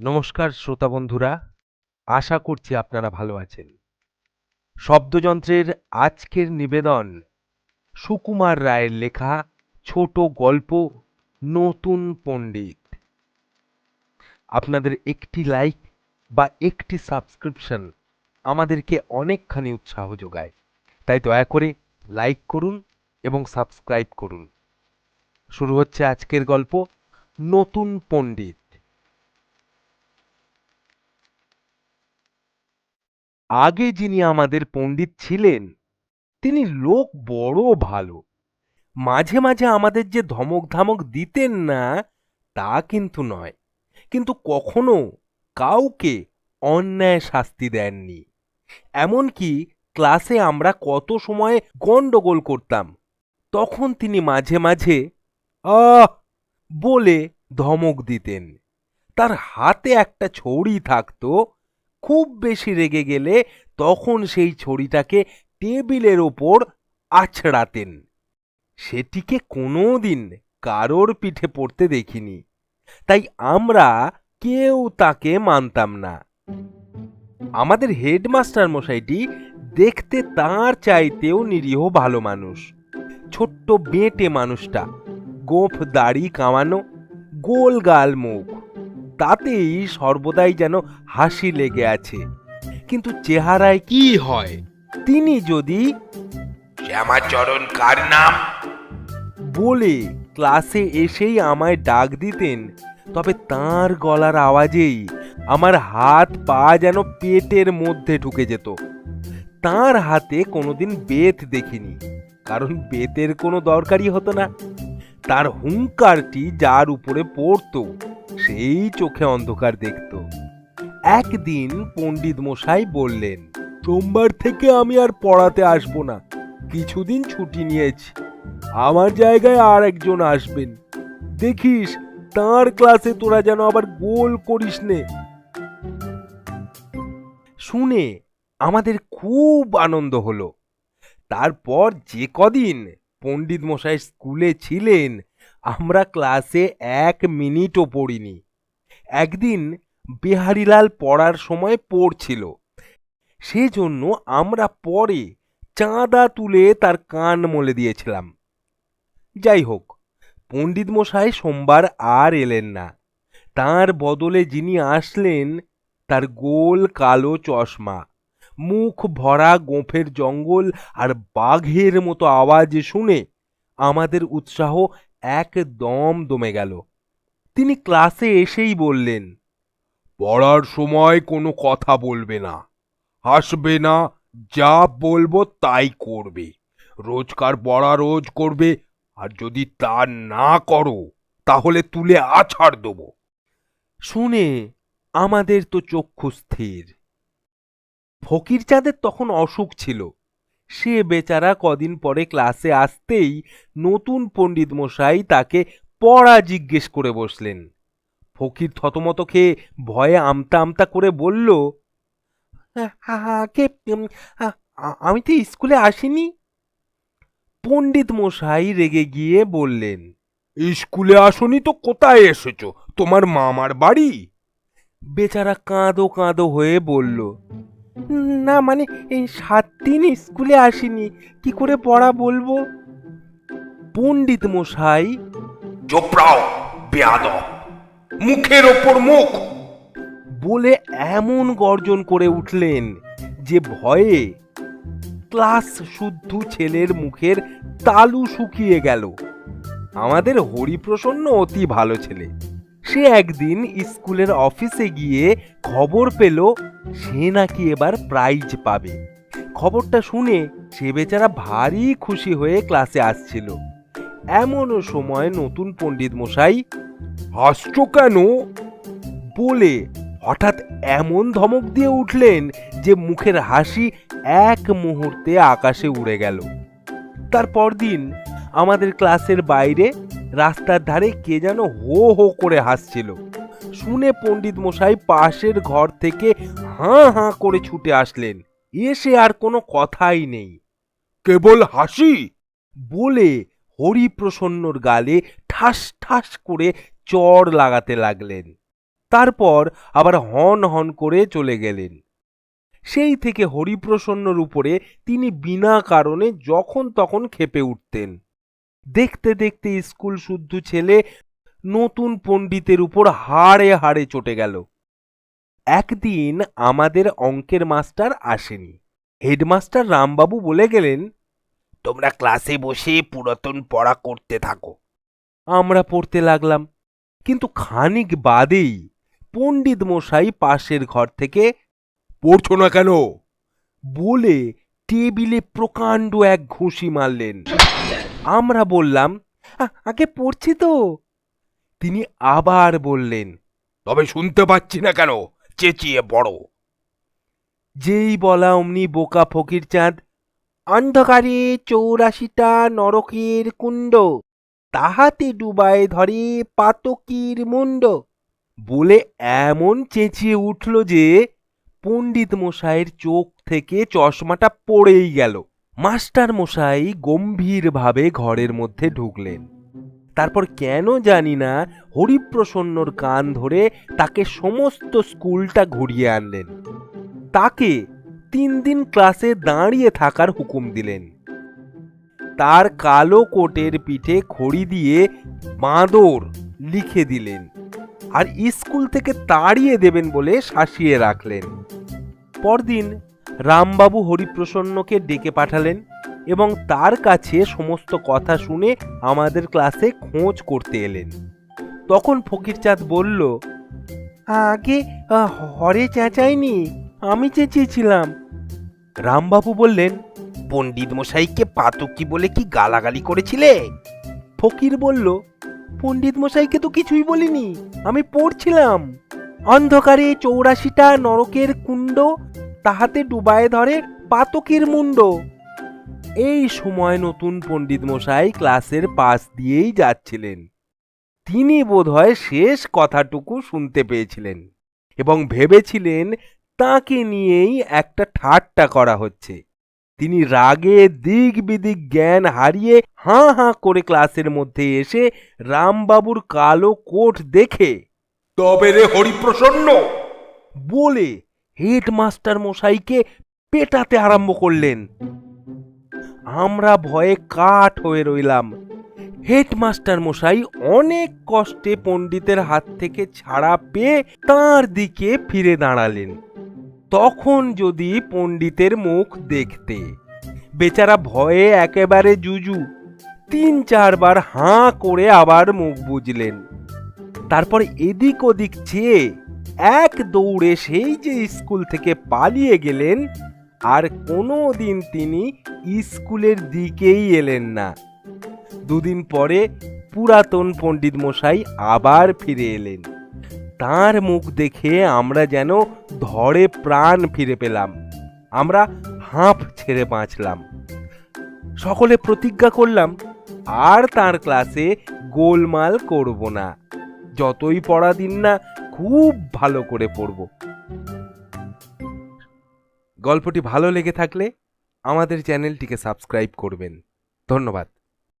নমস্কার শ্রোতা বন্ধুরা, আশা করছি আপনারা ভালো আছেন। শব্দযন্ত্রের আজকের নিবেদন সুকুমার রায়ের লেখা ছোট গল্প নতুন পণ্ডিত। আপনাদের একটি লাইক বা একটি সাবস্ক্রিপশন আমাদেরকে অনেকখানি উৎসাহ যোগায়। তাই দয়া করে লাইক করুন এবং সাবস্ক্রাইব করুন। শুরু হচ্ছে আজকের গল্প নতুন পণ্ডিত। আগে যিনি আমাদের পণ্ডিত ছিলেন, তিনি লোক বড় ভালো। মাঝে মাঝে আমাদের যে ধমক ধামক দিতেন না, তা কিন্তু নয়। কিন্তু কখনো কাউকে অন্যায় শাস্তি দেননি। এমনকি ক্লাসে আমরা কত সময় গণ্ডগোল করতাম, তখন তিনি মাঝে মাঝে, আহ! বলে ধমক দিতেন। তার হাতে একটা ছড়ি থাকতো খুব বেশি রেগে গেলে তখন সেই ছড়িটাকে টেবিলের ওপর আছড়াতেন। সেটিকে কোনোদিন কারোর পিঠে পড়তে দেখিনি। তাই আমরা কেউ তাকে মানতাম না। আমাদের হেডমাস্টার মশাইটি দেখতে তার চাইতেও নিরীহ ভালো মানুষ। ছোট্ট বেঁটে মানুষটা, গোফ দাড়ি কামানো, গোল গাল মুখ। তাতেই সর্বদাই যেন হাসি লেগে আছে। কিন্তু চেহারায় কি হয়? তিনি যদি শ্যামাচরণ কার নাম? বলে ক্লাসে এসেই আমায় ডাক দিতেন তবে তার গলার আওয়াজেই আমার হাত পা যেন পেটের মধ্যে ঢুকে যেত। তার হাতে কোনোদিন বেত দেখিনি কারণ বেতের কোনো দরকারই হতো না। তার হুঙ্কারটি যার উপরে পড়তো সেই চোখে অন্ধকার দেখত। একদিন পণ্ডিত মশাই বললেন, সোমবার থেকে আমি আর পড়াতে আসব না। কিছুদিন ছুটি নিয়েছি। আমার জায়গায় আর একজন আসবেন। দেখিস, তার ক্লাসে তোরা যেন আবার গোল করিস নে। শুনে আমাদের খুব আনন্দ হলো। তারপর যে কদিন পণ্ডিত মশাই স্কুলে ছিলেন আমরা ক্লাসে এক মিনিটও পড়িনি। একদিন বিহারীলাল পড়ার সময় পড়ছিল। সেজন্য আমরা পরে চাঁদা তুলে তার কান মলে দিয়েছিলাম। যাই হোক, পণ্ডিত মশাই সোমবার আর এলেন না। তার বদলে যিনি আসলেন, তার গোল কালো চশমা, মুখ ভরা গোঁফের জঙ্গল আর বাঘের মতো আওয়াজ শুনে আমাদের উৎসাহ একদম দমে গেল। তিনি ক্লাসে এসেই বললেন, পড়ার সময় কোনো কথা বলবে না। হাসবে না, যা বলব তাই করবে। রোজকার পড়া রোজ করবে, আর যদি তা না করো, তাহলে তুলে আছাড় দেবো। শুনে আমাদের তো চক্ষু স্থির। ফকির চাঁদের তখন অসুখ ছিল। সে বেচারা কদিন পরে ক্লাসে আসতেই নতুন পণ্ডিত মশাই তাকে পড়া জিজ্ঞেস করে বসলেন। ফকির থতমত খেয়ে ভয়ে আমতা আমতা করে বলল আগে আমি তো স্কুলে আসিনি। পণ্ডিত মশাই রেগে গিয়ে বললেন স্কুলে আসনি তো কোথায় এসেছ? তোমার মামার বাড়ি? বেচারা কাঁদো কাঁদো হয়ে বলল না মানে এই সাত দিন স্কুলে আসিনি। কি করে পড়া বলব? পণ্ডিত মশাই। চোপড়াও বেয়াদব। মুখের ওপর মুখ। বলে এমন গর্জন করে উঠলেন যে ভয়ে ক্লাস শুদ্ধ ছেলের মুখের তালু শুকিয়ে গেল। আমাদের হরিপ্রসন্ন অতি ভালো ছেলে। সে একদিন স্কুলের অফিসে গিয়ে খবর পেল সে নাকি এবার প্রাইজ পাবে। খবরটা শুনে সে বেচারা ভারী খুশি হয়ে ক্লাসে আসছিল। এমনও সময় নতুন পণ্ডিত মশাই হাসছো কেন? বলে হঠাৎ এমন ধমক দিয়ে উঠলেন যে মুখের হাসি এক মুহূর্তে আকাশে উড়ে গেল। তারপর দিন আমাদের ক্লাসের বাইরে রাস্তার ধারে কে যেন হো হো করে হাসছিল। শুনে পণ্ডিত মশাই পাশের ঘর থেকে হাঁ হাঁ করে ছুটে আসলেন। এসে আর কোনো কথাই নেই। কেবল হাসি? বলে হরিপ্রসন্নর গালে ঠাস ঠাস করে চড় লাগাতে লাগলেন। তারপর আবার হন হন করে চলে গেলেন। সেই থেকে হরিপ্রসন্নর উপরে তিনি বিনা কারণে যখন তখন খেপে উঠতেন। দেখতে দেখতে স্কুল শুদ্ধ ছেলে নতুন পণ্ডিতের উপর হাড়ে হাড়ে চটে গেল। একদিন আমাদের অঙ্কের মাস্টার আসেনি। হেডমাস্টার রামবাবু বলে গেলেন, তোমরা ক্লাসে বসে পুরাতন পড়া করতে থাকো। আমরা পড়তে লাগলাম। কিন্তু খানিক বাদেই পণ্ডিত মশাই পাশের ঘর থেকে, পড়ছো না কেন? বলে টেবিলে প্রকাণ্ড এক ঘুষি মারলেন। আমরা বললাম আগে পড়ছি তো। তিনি আবার বললেন তবে শুনতে পাচ্ছি না কেন চেঁচিয়ে পড়ো। যেই বলা অমনি বোকা ফকির চাঁদ অন্ধকারে চৌরাশিটা নরকের কুণ্ড তাহাতে ডুবায় ধরে পাতকির মুন্ড বলে এমন চেঁচিয়ে উঠল যে পণ্ডিত মশাইয়ের চোখ থেকে চশমাটা পড়েই গেল। মাস্টার মশাই গম্ভীরভাবে ঘরের মধ্যে ঢুকলেন। তারপর কেন জানি না হরিপ্রসন্নর কান ধরে তাকে সমস্ত স্কুলটা ঘুরিয়ে আনলেন। তাকে তিন দিন ক্লাসে দাঁড়িয়ে থাকার হুকুম দিলেন। তার কালো কোটের পিঠে খড়ি দিয়ে বাঁদর লিখে দিলেন আর স্কুল থেকে তাড়িয়ে দেবেন বলে শাসিয়ে রাখলেন। পরদিন রামবাবু হরিপ্রসন্নকে ডেকে পাঠালেন এবং তার কাছে সমস্ত কথা শুনে আমাদের ক্লাসে খোঁজ করতে এলেন। তখন ফকিরচাঁদ বলল আগে হরে চেঁচায়নি আমি চেঁচিয়েছিলাম। রামবাবু বললেন পণ্ডিত মশাইকে পাতকি বলে কি গালাগালি করেছিলে? ফকির বলল পণ্ডিত মশাইকে তো কিছুই বলিনি আমি পড়ছিলাম। অন্ধকারে চৌরাশিটা নরকের কুণ্ড তাহাতে ডুবায় ধরে পাতকের মুন্ড। এই সময় নতুন পণ্ডিত মশাই ক্লাসের পাশ দিয়েই যাচ্ছিলেন। তিনি বোধহয় শেষ কথাটুকু শুনতে পেয়েছিলেন এবং ভেবেছিলেন তাকে নিয়েই একটা ঠাট্টা করা হচ্ছে। তিনি রাগে দিক বিদিক জ্ঞান হারিয়ে হাঁ হাঁ করে ক্লাসের মধ্যে এসে রামবাবুর কালো কোট দেখে, তবে রে হরিপ্রসন্ন! বলে হেডমাস্টার মশাইকে পেটাতে আরম্ভ করলেন। আমরা ভয়ে কাঠ হয়ে রইলাম। হেডমাস্টার মশাই অনেক কষ্টে পণ্ডিতের হাত থেকে ছাড়া পেয়ে তার দিকে ফিরে দাঁড়ালেন। তখন যদি পণ্ডিতের মুখ দেখতে, বেচারা ভয়ে একেবারে জুজু, তিন চারবার হাঁ করে আবার মুখ বুঝলেন তারপর এদিক ওদিক চেয়ে এক দৌড়ে সেই যে স্কুল থেকে পালিয়ে গেলেন, আর কোনো দিন তিনি স্কুলের দিকেই এলেন না। দুদিন পরে পুরাতন পণ্ডিত মশাই আবার ফিরে এলেন। তার মুখ দেখে আমরা যেন ধরে প্রাণ ফিরে পেলাম। আমরা হাঁপ ছেড়ে বাঁচলাম। সকলে প্রতিজ্ঞা করলাম, আর তার ক্লাসে গোলমাল করব না। যতই পড়া দিন না খুব ভালো করে পড়ব। গল্পটি ভালো লেগে থাকলে আমাদের চ্যানেলটিকে সাবস্ক্রাইব করবেন। ধন্যবাদ।